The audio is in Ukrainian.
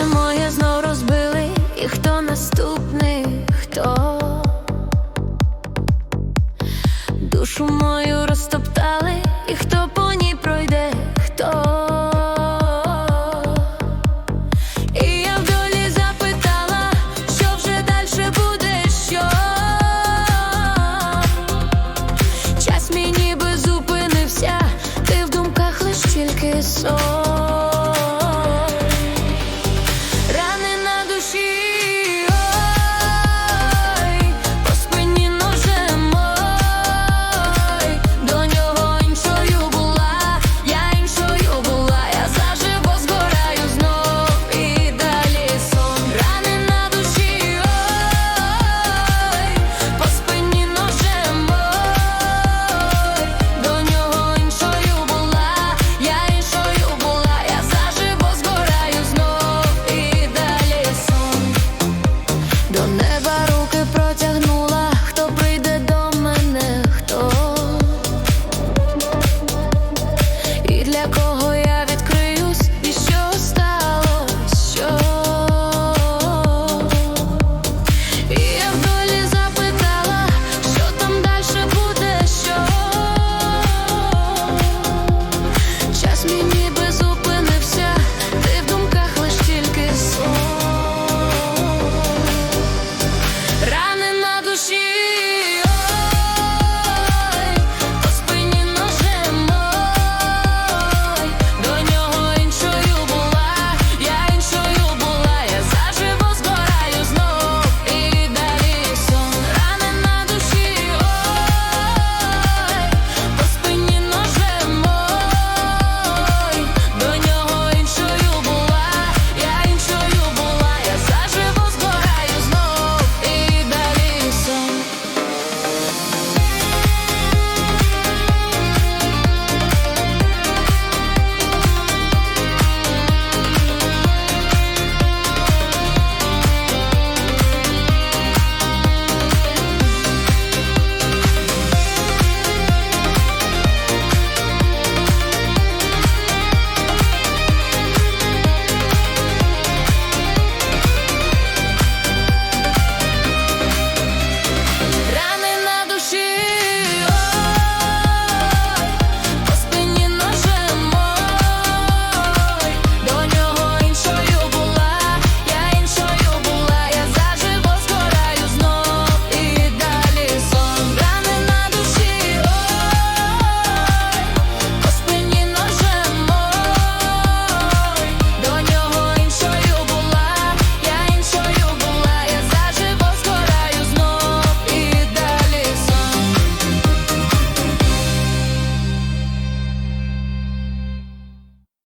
серце моє знов розбили, і хто наступний?